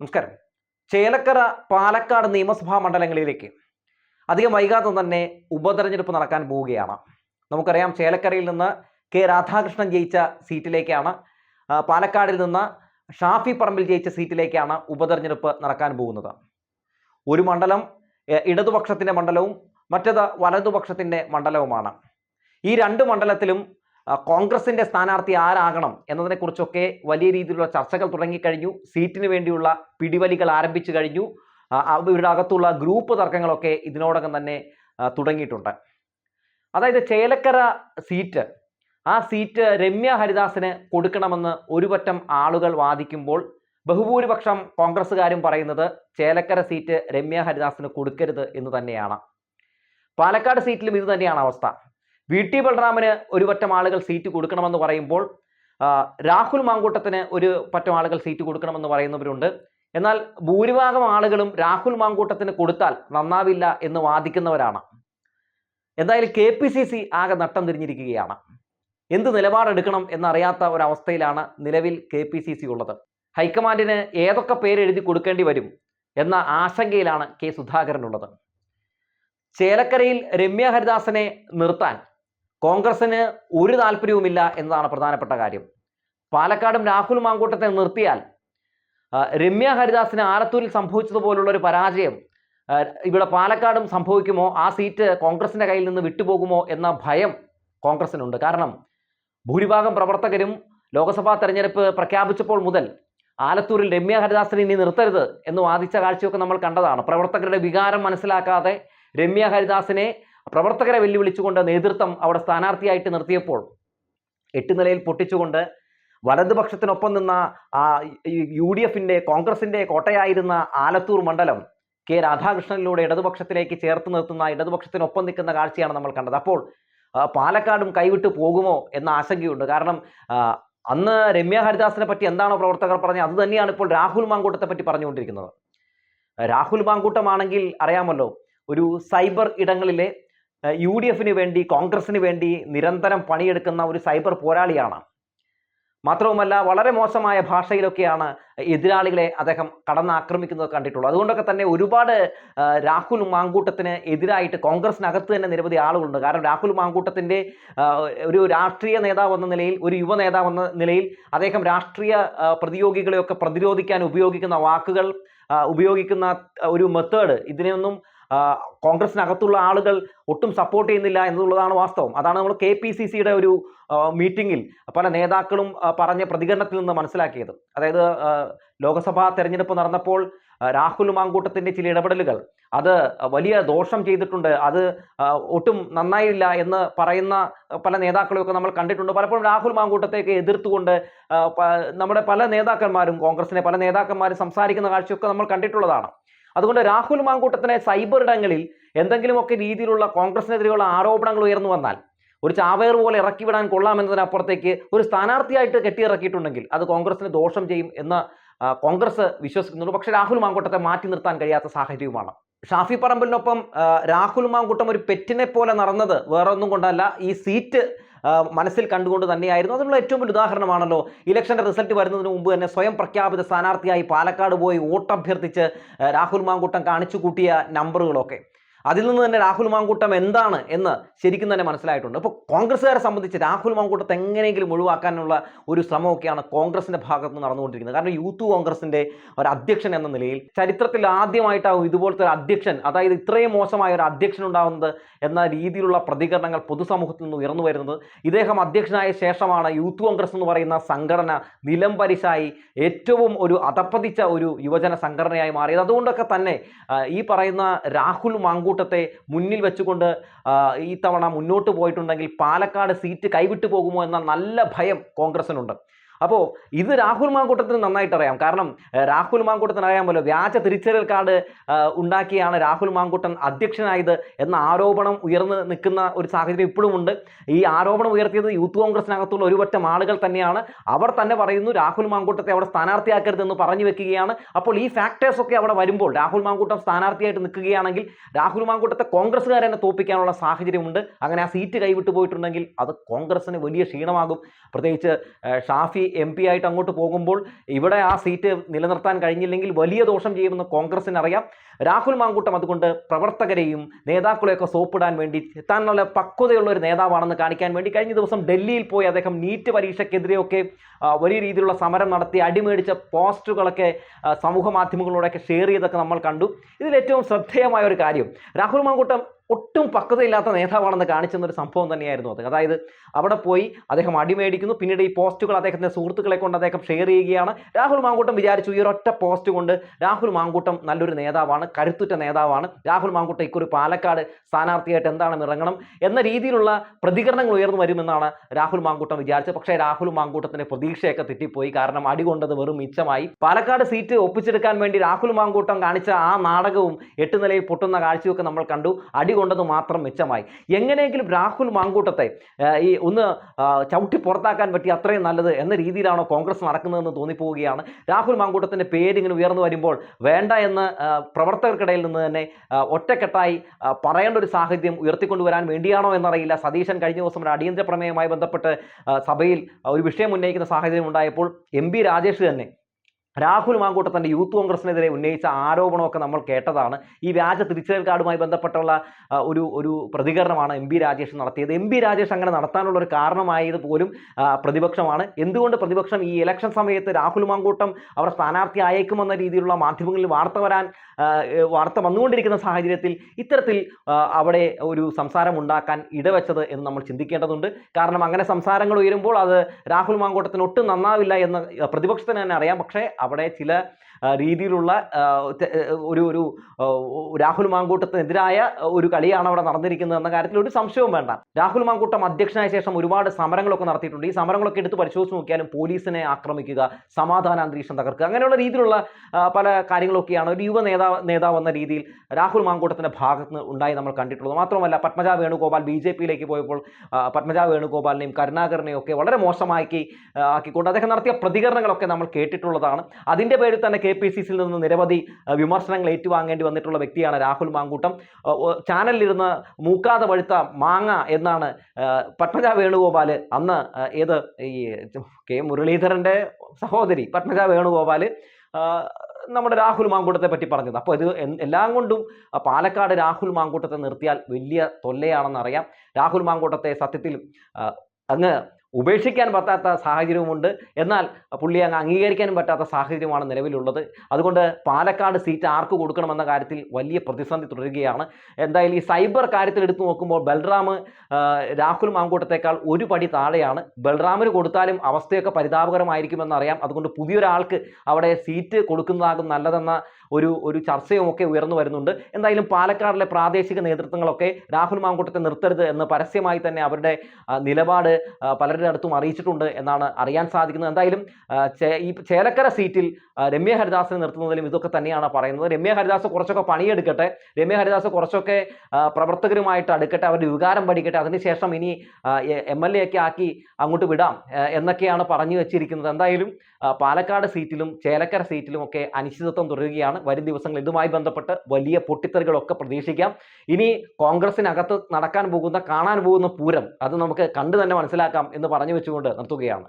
നമസ്കാരം. ചേലക്കര പാലക്കാട് നിയമസഭാ മണ്ഡലങ്ങളിലേക്ക് അധികം വൈകാതെ തന്നെ ഉപതെരഞ്ഞെടുപ്പ് നടക്കാൻ പോവുകയാണ്. നമുക്കറിയാം ചേലക്കരയിൽ നിന്ന് കെ രാധാകൃഷ്ണൻ ജയിച്ച സീറ്റിലേക്കാണ് പാലക്കാടിൽ നിന്ന് ഷാഫി പറമ്പിൽ ജയിച്ച സീറ്റിലേക്കാണ് ഉപതെരഞ്ഞെടുപ്പ് നടക്കാൻ പോകുന്നത്. ഒരു മണ്ഡലം ഇടതുപക്ഷത്തിന്റെ മണ്ഡലവും മറ്റത് വലതുപക്ഷത്തിന്റെ മണ്ഡലവുമാണ്. ഈ രണ്ട് മണ്ഡലത്തിലും കോൺഗ്രസിന്റെ സ്ഥാനാർത്ഥി ആരാകണം എന്നതിനെക്കുറിച്ചൊക്കെ വലിയ രീതിയിലുള്ള ചർച്ചകൾ തുടങ്ങിക്കഴിഞ്ഞു. സീറ്റിന് വേണ്ടിയുള്ള പിടിവലികൾ ആരംഭിച്ചു കഴിഞ്ഞു. ഇവരുടെ അകത്തുള്ള ഗ്രൂപ്പ് തർക്കങ്ങളൊക്കെ ഇതിനോടകം തന്നെ തുടങ്ങിയിട്ടുണ്ട്. അതായത് ചേലക്കര സീറ്റ് ആ സീറ്റ് രമ്യ ഹരിദാസിന് കൊടുക്കണമെന്ന് ഒരു പറ്റം ആളുകൾ വാദിക്കുമ്പോൾ ബഹുഭൂരിപക്ഷം കോൺഗ്രസ്സുകാരും പറയുന്നത് ചേലക്കര സീറ്റ് രമ്യ ഹരിദാസിന് കൊടുക്കരുത് എന്ന് തന്നെയാണ്. പാലക്കാട് സീറ്റിലും ഇത് തന്നെയാണ് അവസ്ഥ. വി ടി ബലറാമിന് ഒരു പറ്റം ആളുകൾ സീറ്റ് കൊടുക്കണമെന്ന് പറയുമ്പോൾ രാഹുൽ മാങ്കൂട്ടത്തിന് ഒരു പറ്റം ആളുകൾ സീറ്റ് കൊടുക്കണമെന്ന് പറയുന്നവരുണ്ട്. എന്നാൽ ഭൂരിഭാഗം ആളുകളും രാഹുൽ മാങ്കൂട്ടത്തിന് കൊടുത്താൽ നന്നാവില്ല എന്ന് വാദിക്കുന്നവരാണ്. എന്തായാലും കെ പി സി സി ആകെ നട്ടം തിരിഞ്ഞിരിക്കുകയാണ്. എന്ത് നിലപാടെടുക്കണം എന്നറിയാത്ത ഒരവസ്ഥയിലാണ് നിലവിൽ കെ പി സി സി ഉള്ളത്. ഹൈക്കമാൻഡിന് ഏതൊക്കെ പേര് എഴുതി കൊടുക്കേണ്ടി വരും എന്ന ആശങ്കയിലാണ് കെ സുധാകരനുള്ളത്. ചേലക്കരയിൽ രമ്യ ഹരിദാസനെ നിർത്താൻ കോൺഗ്രസിന് ഒരു താല്പര്യവുമില്ല എന്നതാണ് പ്രധാനപ്പെട്ട കാര്യം. പാലക്കാടും രാഹുൽ മാങ്കൂട്ടത്തെ നിർത്തിയാൽ രമ്യ ഹരിദാസിന് ആലത്തൂരിൽ സംഭവിച്ചതുപോലുള്ള ഒരു പരാജയം ഇവിടെ പാലക്കാടും സംഭവിക്കുമോ? ആ സീറ്റ് കോൺഗ്രസിന്റെ കയ്യിൽ നിന്ന് വിട്ടുപോകുമോ എന്ന ഭയം കോൺഗ്രസിനുണ്ട് കാരണം ഭൂരിഭാഗം പ്രവർത്തകരും ലോക്സഭാ തെരഞ്ഞെടുപ്പ് പ്രഖ്യാപിച്ചപ്പോൾ മുതൽ ആലത്തൂരിൽ രമ്യ ഹരിദാസിനെ ഇനി നിർത്തരുത് എന്ന് വാദിച്ച കാഴ്ചയൊക്കെ നമ്മൾ കണ്ടതാണ്. പ്രവർത്തകരുടെ വികാരം മനസ്സിലാക്കാതെ രമ്യ ഹരിദാസിനെ പ്രവർത്തകരെ വെല്ലുവിളിച്ചുകൊണ്ട് നേതൃത്വം അവിടെ സ്ഥാനാർത്ഥിയായിട്ട് നിർത്തിയപ്പോൾ എട്ട് നിലയിൽ പൊട്ടിച്ചുകൊണ്ട് വലതുപക്ഷത്തിനൊപ്പം നിന്ന യു ഡി എഫിന്റെ കോൺഗ്രസിന്റെ കോട്ടയായിരുന്ന ആലത്തൂർ മണ്ഡലം കെ രാധാകൃഷ്ണനിലൂടെ ഇടതുപക്ഷത്തിലേക്ക് ചേർത്ത് നിർത്തുന്ന ഇടതുപക്ഷത്തിനൊപ്പം നിൽക്കുന്ന കാഴ്ചയാണ് നമ്മൾ കണ്ടത്. അപ്പോൾ പാലക്കാടും കൈവിട്ട് പോകുമോ എന്ന ആശങ്കയുണ്ട്. കാരണം അന്ന് രമ്യ ഹരിദാസിനെ പറ്റി എന്താണോ പ്രവർത്തകർ പറഞ്ഞത്? അത് തന്നെയാണ് ഇപ്പോൾ രാഹുൽ മാങ്കൂട്ടത്തെ പറ്റി പറഞ്ഞുകൊണ്ടിരിക്കുന്നത്. രാഹുൽ മാങ്കൂട്ടമാണെങ്കിൽ അറിയാമല്ലോ ഒരു സൈബർ ഇടങ്ങളിലെ യു ഡി എഫിന് വേണ്ടി കോൺഗ്രസിന് വേണ്ടി നിരന്തരം പണിയെടുക്കുന്ന ഒരു സൈബർ പോരാളിയാണ്. മാത്രവുമല്ല വളരെ മോശമായ ഭാഷയിലൊക്കെയാണ് എതിരാളികളെ അദ്ദേഹം കടന്നാക്രമിക്കുന്നത് കണ്ടിട്ടുള്ളത്. അതുകൊണ്ടൊക്കെ തന്നെ ഒരുപാട് രാഹുൽ മാങ്കൂട്ടത്തിന് എതിരായിട്ട് കോൺഗ്രസിനകത്ത് തന്നെ നിരവധി ആളുകളുണ്ട്. കാരണം രാഹുൽ മാങ്കൂട്ടത്തിന്റെ ഒരു രാഷ്ട്രീയ നേതാവ് എന്ന നിലയിൽ ഒരു യുവ നേതാവ് എന്ന നിലയിൽ അദ്ദേഹം രാഷ്ട്രീയ പ്രതിയോഗികളെയൊക്കെ പ്രതിരോധിക്കാൻ ഉപയോഗിക്കുന്ന വാക്കുകൾ ഉപയോഗിക്കുന്ന ഒരു മെത്തേഡ് ഇതിനെയൊന്നും കോൺഗ്രസിനകത്തുള്ള ആളുകൾ ഒട്ടും സപ്പോർട്ട് ചെയ്യുന്നില്ല എന്നുള്ളതാണ് വാസ്തവം. അതാണ് നമ്മൾ കെ പി സി സിയുടെ ഒരു മീറ്റിംഗിൽ പല നേതാക്കളും പറഞ്ഞ പ്രതികരണത്തിൽ നിന്ന് മനസ്സിലാക്കിയത്. അതായത് ലോക്സഭാ തെരഞ്ഞെടുപ്പ് നടന്നപ്പോൾ രാഹുൽ മാങ്കൂട്ടത്തിന്റെ ചില ഇടപെടലുകൾ അത് വലിയ ദോഷം ചെയ്തിട്ടുണ്ട് അത് ഒട്ടും നന്നായില്ല എന്ന് പറയുന്ന പല നേതാക്കളെയൊക്കെ നമ്മൾ കണ്ടിട്ടുണ്ട്. പലപ്പോഴും രാഹുൽ മാങ്കൂട്ടത്തേക്ക് എതിർത്തുകൊണ്ട് നമ്മുടെ പല നേതാക്കന്മാരും കോൺഗ്രസിനെ പല നേതാക്കന്മാരും സംസാരിക്കുന്ന കാഴ്ചയൊക്കെ നമ്മൾ കണ്ടിട്ടുള്ളതാണ്. അതുകൊണ്ട് രാഹുൽ മാങ്കൂട്ടത്തിനെ സൈബർ ഇടങ്ങളിൽ എന്തെങ്കിലുമൊക്കെ രീതിയിലുള്ള കോൺഗ്രസിനെതിരെയുള്ള ആരോപണങ്ങൾ ഉയർന്നു വന്നാൽ ഒരു ചാവേർ പോലെ ഇറക്കി വിടാൻ കൊള്ളാമെന്നതിനപ്പുറത്തേക്ക് ഒരു സ്ഥാനാർത്ഥിയായിട്ട് കെട്ടിയിറക്കിയിട്ടുണ്ടെങ്കിൽ അത് കോൺഗ്രസിന് ദോഷം ചെയ്യും എന്ന് കോൺഗ്രസ് വിശ്വസിക്കുന്നുണ്ട്. പക്ഷേ രാഹുൽ മാങ്കൂട്ടത്തെ മാറ്റി നിർത്താൻ കഴിയാത്ത സാഹചര്യവുമാണ്. ഷാഫി പറമ്പലിനൊപ്പം രാഹുൽ മാങ്കൂട്ടം ഒരു പെറ്റിനെ പോലെ നടന്നത് വേറൊന്നും കൊണ്ടല്ല. ഈ സീറ്റ് മനസ്സിൽ കണ്ടുകൊണ്ട് തന്നെയായിരുന്നു. അതിനുള്ള ഏറ്റവും വലിയ ഉദാഹരണമാണല്ലോ. ഇലക്ഷന്റെ റിസൾട്ട് വരുന്നതിന് മുമ്പ് തന്നെ സ്വയം പ്രഖ്യാപിത സ്ഥാനാർത്ഥിയായി പാലക്കാട് പോയി വോട്ടഭ്യർത്ഥിച്ച് രാഹുൽ മാങ്കൂട്ടം കാണിച്ചു കൂട്ടിയ നമ്പറുകളൊക്കെ അതിൽ നിന്ന് തന്നെ രാഹുൽ മാങ്കൂട്ടം എന്താണ് എന്ന് ശരിക്കും തന്നെ മനസ്സിലായിട്ടുണ്ട്. അപ്പോൾ കോൺഗ്രസ്സുകാരെ സംബന്ധിച്ച് രാഹുൽ മാങ്കൂട്ടത്തെ എങ്ങനെയെങ്കിലും ഒഴിവാക്കാനുള്ള ഒരു ശ്രമമൊക്കെയാണ് കോൺഗ്രസിന്റെ ഭാഗത്ത് നിന്ന് നടന്നുകൊണ്ടിരിക്കുന്നത്. കാരണം യൂത്ത് കോൺഗ്രസിന്റെ ഒരു അധ്യക്ഷൻ എന്ന നിലയിൽ ചരിത്രത്തിൽ ആദ്യമായിട്ടാവും ഇതുപോലത്തെ ഒരു അധ്യക്ഷൻ അതായത് ഇത്രയും മോശമായ ഒരു അധ്യക്ഷൻ ഉണ്ടാവുന്നത് എന്ന രീതിയിലുള്ള പ്രതികരണങ്ങൾ പൊതുസമൂഹത്തിൽ നിന്ന് ഉയർന്നു വരുന്നത് ഇദ്ദേഹം അധ്യക്ഷനായ ശേഷമാണ് യൂത്ത് കോൺഗ്രസ് എന്ന് പറയുന്ന സംഘടന നിലംപരിശായി ഏറ്റവും ഒരു അതപ്പതിച്ച ഒരു യുവജന സംഘടനയായി മാറിയത്. അതുകൊണ്ടൊക്കെ തന്നെ ഈ പറയുന്ന രാഹുൽ മാങ്കൂട്ടത്തെ മുന്നിൽ വെച്ചുകൊണ്ട് ഈ തവണ മുന്നോട്ട് പോയിട്ടുണ്ടെങ്കിൽ പാലക്കാട് സീറ്റ് കൈവിട്ടു പോകുമോ എന്ന നല്ല ഭയം കോൺഗ്രസിനുണ്ട്. അപ്പോൾ ഇത് രാഹുൽ മാങ്കൂട്ടത്തിന് നന്നായിട്ട് അറിയാം. കാരണം രാഹുൽ മാങ്കൂട്ടത്തിന് അറിയാമല്ലോ വ്യാജ തിരിച്ചറിയൽ കാർഡ് ഉണ്ടാക്കിയാണ് രാഹുൽ മാങ്കൂട്ടൻ അധ്യക്ഷനായത് എന്ന ആരോപണം ഉയർന്നു നിൽക്കുന്ന ഒരു സാഹചര്യം ഇപ്പോഴും ഉണ്ട്. ഈ ആരോപണം ഉയർത്തിയത് യൂത്ത് കോൺഗ്രസിനകത്തുള്ള ഒരുപറ്റം ആളുകൾ തന്നെയാണ്. അവർ തന്നെ പറയുന്നു രാഹുൽ മാങ്കൂട്ടത്തെ അവിടെ സ്ഥാനാർത്ഥിയാക്കരുതെന്ന് പറഞ്ഞു വെക്കുകയാണ്. അപ്പോൾ ഈ ഫാക്ടേഴ്സ് ഒക്കെ അവിടെ വരുമ്പോൾ രാഹുൽ മാങ്കൂട്ടം സ്ഥാനാർത്ഥിയായിട്ട് നിൽക്കുകയാണെങ്കിൽ രാഹുൽ മാങ്കൂട്ടത്തെ കോൺഗ്രസ്സുകാരെ തന്നെ തോപ്പിക്കാനുള്ള സാഹചര്യമുണ്ട്. അങ്ങനെ ആ സീറ്റ് കൈവിട്ടു പോയിട്ടുണ്ടെങ്കിൽ അത് കോൺഗ്രസിന് വലിയ ക്ഷീണമാകും. പ്രത്യേകിച്ച് ഷാഫി എം പി ആയിട്ട് അങ്ങോട്ട് പോകുമ്പോൾ ഇവിടെ ആ സീറ്റ് നിലനിർത്താൻ കഴിഞ്ഞില്ലെങ്കിൽ വലിയ ദോഷം ചെയ്യുമെന്ന് കോൺഗ്രസിന് അറിയാം രാഹുൽ മാങ്കൂട്ടം അതുകൊണ്ട് പ്രവർത്തകരെയും നേതാക്കളെയൊക്കെ സോപ്പിടാൻ വേണ്ടി താൻ നല്ല പക്വതയുള്ള ഒരു നേതാവാണെന്ന് കാണിക്കാൻ വേണ്ടി കഴിഞ്ഞ ദിവസം ഡൽഹിയിൽ പോയി അദ്ദേഹം നീറ്റ് പരീക്ഷയ്ക്കെതിരെയൊക്കെ വലിയ രീതിയിലുള്ള സമരം നടത്തി അടിമേടിച്ച പോസ്റ്റുകളൊക്കെ ആ, സമൂഹ മാധ്യമങ്ങളിലൂടെയൊക്കെ ഷെയർ ചെയ്തൊക്കെ നമ്മൾ കണ്ടു. ഇതിൽ ഏറ്റവും ശ്രദ്ധേയമായ ഒരു കാര്യം രാഹുൽ മാങ്കൂട്ടം ഒട്ടും പക്വതയില്ലാത്ത നേതാവാണെന്ന് കാണിച്ചെന്ന ഒരു സംഭവം തന്നെയായിരുന്നു അത്. അതായത് അവിടെ പോയി അദ്ദേഹം അടിമേടിക്കുന്നു പിന്നീട് ഈ പോസ്റ്റുകൾ അദ്ദേഹത്തിന്റെ സുഹൃത്തുക്കളെ കൊണ്ട് അദ്ദേഹം ഷെയർ ചെയ്യുകയാണ്. രാഹുൽ മാങ്കൂട്ടം വിചാരിച്ചു ഈ ഒരൊറ്റ പോസ്റ്റ് കൊണ്ട് രാഹുൽ മാങ്കൂട്ടം നല്ലൊരു നേതാവാണ് കരുത്തുറ്റ നേതാവാണ്. രാഹുൽ മാങ്കുട്ട ഇക്കുറി പാലക്കാട് സ്ഥാനാർത്ഥിയായിട്ട് എന്താണ് ഇറങ്ങണം എന്ന രീതിയിലുള്ള പ്രതികരണങ്ങൾ ഉയർന്നു വരുമെന്നാണ് രാഹുൽ മാങ്കൂട്ടം വിചാരിച്ചത്. പക്ഷേ രാഹുൽ മാങ്കൂട്ടത്തിന്റെ പ്രതീക്ഷയൊക്കെ തെറ്റിപ്പോയി. കാരണം അടികൊണ്ടത് വെറും മിച്ചമായി. പാലക്കാട് സീറ്റ് ഒപ്പിച്ചെടുക്കാൻ വേണ്ടി രാഹുൽ മാങ്കൂട്ടം കാണിച്ച ആ നാടകവും എട്ട് നിലയിൽ പൊട്ടുന്ന കാഴ്ചയൊക്കെ നമ്മൾ കണ്ടു. അടി കൊണ്ടത് മാത്രം മിച്ചമായി. എങ്ങനെയെങ്കിലും രാഹുൽ മാങ്കൂട്ടത്തെ ഈ ഒന്ന് ചവിട്ടി പുറത്താക്കാൻ പറ്റി അത്രയും നല്ലത് എന്ന രീതിയിലാണോ കോൺഗ്രസ് നടക്കുന്നതെന്ന് തോന്നിപ്പോവുകയാണ്. രാഹുൽ മാങ്കൂട്ടത്തിന്റെ പേര് ഇങ്ങനെ ഉയർന്നു വരുമ്പോൾ വേണ്ട എന്ന് ആ, പ്രവർത്തകർക്കിടയിൽ നിന്ന് തന്നെ ഒറ്റക്കെട്ടായി പറയേണ്ട ഒരു സാഹചര്യം ഉയർത്തിക്കൊണ്ടുവരാൻ വേണ്ടിയാണോ എന്നറിയില്ല. സതീശൻ കഴിഞ്ഞ ദിവസം ഒരു അടിയന്തര പ്രമേയവുമായി ബന്ധപ്പെട്ട് സഭയിൽ ഒരു വിഷയം ഉന്നയിക്കുന്ന സാഹചര്യം ഉണ്ടായപ്പോൾ എം രാജേഷ് തന്നെ രാഹുൽ മാങ്കൂട്ടത്തിന്റെ യൂത്ത് കോൺഗ്രസിനെതിരെ ഉന്നയിച്ച ആരോപണമൊക്കെ നമ്മൾ കേട്ടതാണ്. ഈ വ്യാജ തിരിച്ചറിയൽ കാർഡുമായി ബന്ധപ്പെട്ടുള്ള ഒരു ഒരു പ്രതികരണമാണ് എം ബി രാജേഷ് നടത്തിയത്. എം ബി രാജേഷ് അങ്ങനെ നടത്താനുള്ള ഒരു കാരണമായത് പോലും പ്രതിപക്ഷമാണ്. എന്തുകൊണ്ട് പ്രതിപക്ഷം ഈ ഇലക്ഷൻ സമയത്ത് രാഹുൽ മാങ്കൂട്ടം അവർ സ്ഥാനാർത്ഥി അയക്കുമെന്ന രീതിയിലുള്ള മാധ്യമങ്ങളിൽ വാർത്ത വരാൻ വാർത്ത വന്നുകൊണ്ടിരിക്കുന്ന സാഹചര്യത്തിൽ ഇത്തരത്തിൽ അവിടെ ഒരു സംസാരം ഉണ്ടാക്കാൻ ഇടവെച്ചത് എന്ന് നമ്മൾ ചിന്തിക്കേണ്ടതുണ്ട്. കാരണം അങ്ങനെ സംസാരങ്ങൾ ഉയരുമ്പോൾ അത് രാഹുൽ മാങ്കൂട്ടത്തിന് ഒട്ടും നന്നാവില്ല എന്ന് പ്രതിപക്ഷത്തിന് തന്നെ അറിയാം. പക്ഷേ അവിടെ ചില ആ, രീതിയിലുള്ള ഒരു ഒരു രാഹുൽ മാങ്കൂട്ടത്തിനെതിരായ ഒരു കളിയാണ് അവിടെ നടന്നിരിക്കുന്നത് എന്ന കാര്യത്തിൽ ഒരു സംശയവും വേണ്ട. രാഹുൽ മാങ്കൂട്ടം അധ്യക്ഷനായ ശേഷം ഒരുപാട് സമരങ്ങളൊക്കെ നടത്തിയിട്ടുണ്ട്. ഈ സമരങ്ങളൊക്കെ എടുത്ത് പരിശോധിച്ച് നോക്കിയാലും പോലീസിനെ ആക്രമിക്കുക സമാധാന അന്തരീക്ഷം തകർക്കുക അങ്ങനെയുള്ള രീതിയിലുള്ള പല കാര്യങ്ങളൊക്കെയാണ് ഒരു യുവ നേതാവ് നേതാവ് എന്ന രീതിയിൽ രാഹുൽ മാങ്കൂട്ടത്തിന്റെ ഭാഗത്ത് ഉണ്ടായി നമ്മൾ കണ്ടിട്ടുള്ളത്. മാത്രമല്ല പത്മജ വേണുഗോപാൽ ബി ജെ പിയിലേക്ക് പോയപ്പോൾ പത്മജ വേണുഗോപാലിനെയും കരുണാകരനെയും ഒക്കെ വളരെ മോശമാക്കി ആക്കിക്കൊണ്ട് അദ്ദേഹം നടത്തിയ പ്രതികരണങ്ങളൊക്കെ നമ്മൾ കേട്ടിട്ടുള്ളതാണ്. അതിന്റെ പേരിൽ തന്നെ കെ പി സി സിയിൽ നിന്ന് നിരവധി വിമർശനങ്ങൾ ഏറ്റുവാങ്ങേണ്ടി വന്നിട്ടുള്ള വ്യക്തിയാണ് രാഹുൽ മാങ്കൂട്ടം. ചാനലിലിരുന്ന് മൂക്കാതെ പഴുത്ത മാങ്ങ എന്നാണ് പത്മജ വേണുഗോപാൽ അന്ന് ഏത് ഈ കെ മുരളീധരന്റെ സഹോദരി പത്മജ വേണുഗോപാൽ നമ്മുടെ രാഹുൽ മാങ്കൂട്ടത്തെ പറ്റി പറഞ്ഞത്. അപ്പോൾ ഇത് എല്ലാം കൊണ്ടും പാലക്കാട് രാഹുൽ മാങ്കൂട്ടത്തെ നിർത്തിയാൽ വലിയ തൊല്ലയാണെന്നറിയാം. രാഹുൽ മാങ്കൂട്ടത്തെ സത്യത്തിൽ അങ്ങ് ഉപേക്ഷിക്കാൻ പറ്റാത്ത സാഹചര്യവുമുണ്ട്. എന്നാൽ പുള്ളി അങ്ങ് അംഗീകരിക്കാനും പറ്റാത്ത സാഹചര്യമാണ് നിലവിലുള്ളത്. അതുകൊണ്ട് പാലക്കാട് സീറ്റ് ആർക്ക് കൊടുക്കണമെന്ന കാര്യത്തിൽ വലിയ പ്രതിസന്ധി തുടരുകയാണ്. എന്തായാലും ഈ സൈബർ കാര്യത്തിൽ എടുത്തു നോക്കുമ്പോൾ ബൽറാം രാഹുൽ മാങ്കൂട്ടത്തേക്കാൾ ഒരു പടി താഴെയാണ്. ബൽറാമിന് കൊടുത്താലും അവസ്ഥയൊക്കെ പരിതാപകരമായിരിക്കുമെന്ന് അറിയാം. അതുകൊണ്ട് പുതിയൊരാൾക്ക് അവിടെ സീറ്റ് കൊടുക്കുന്നതാകും നല്ലതെന്ന ഒരു ഒരു ചർച്ചയും ഒക്കെ ഉയർന്നു വരുന്നുണ്ട്. എന്തായാലും പാലക്കാടിലെ പ്രാദേശിക നേതൃത്വങ്ങളൊക്കെ രാഹുൽ മാങ്കൂട്ടത്തെ നിർത്തരുത് എന്ന് പരസ്യമായി തന്നെ അവരുടെ നിലപാട് പലരുടെ അടുത്തും അറിയിച്ചിട്ടുണ്ട് എന്നാണ് അറിയാൻ സാധിക്കുന്നത്. എന്തായാലും ഈ ചേലക്കര സീറ്റിൽ രമ്യ ഹരിദാസിനെ നിർത്തുന്നതിലും ഇതൊക്കെ തന്നെയാണ് പറയുന്നത്. രമ്യ ഹരിദാസ് കുറച്ചൊക്കെ പണിയെടുക്കട്ടെ. രമ്യ ഹരിദാസ് കുറച്ചൊക്കെ പ്രവർത്തകരുമായിട്ട് അടുക്കട്ടെ. അവരുടെ വികാരം പഠിക്കട്ടെ. അതിനുശേഷം ഇനി എം എൽ എ ഒക്കെ ആക്കി അങ്ങോട്ട് വിടാം എന്നൊക്കെയാണ് പറഞ്ഞു വെച്ചിരിക്കുന്നത്. എന്തായാലും പാലക്കാട് സീറ്റിലും ചേലക്കര സീറ്റിലും ഒക്കെ അനിശ്ചിതത്വം തുടരുകയാണ്. വരും ദിവസങ്ങൾ ഇതുമായി ബന്ധപ്പെട്ട് വലിയ പൊട്ടിത്തെറികളൊക്കെ പ്രതീക്ഷിക്കാം. ഇനി കോൺഗ്രസിനകത്ത് നടക്കാൻ പോകുന്ന കാണാൻ പോകുന്ന പൂരം അത് നമുക്ക് കണ്ടു തന്നെ മനസ്സിലാക്കാം എന്ന് പറഞ്ഞു വെച്ചുകൊണ്ട് നിർത്തുകയാണ്.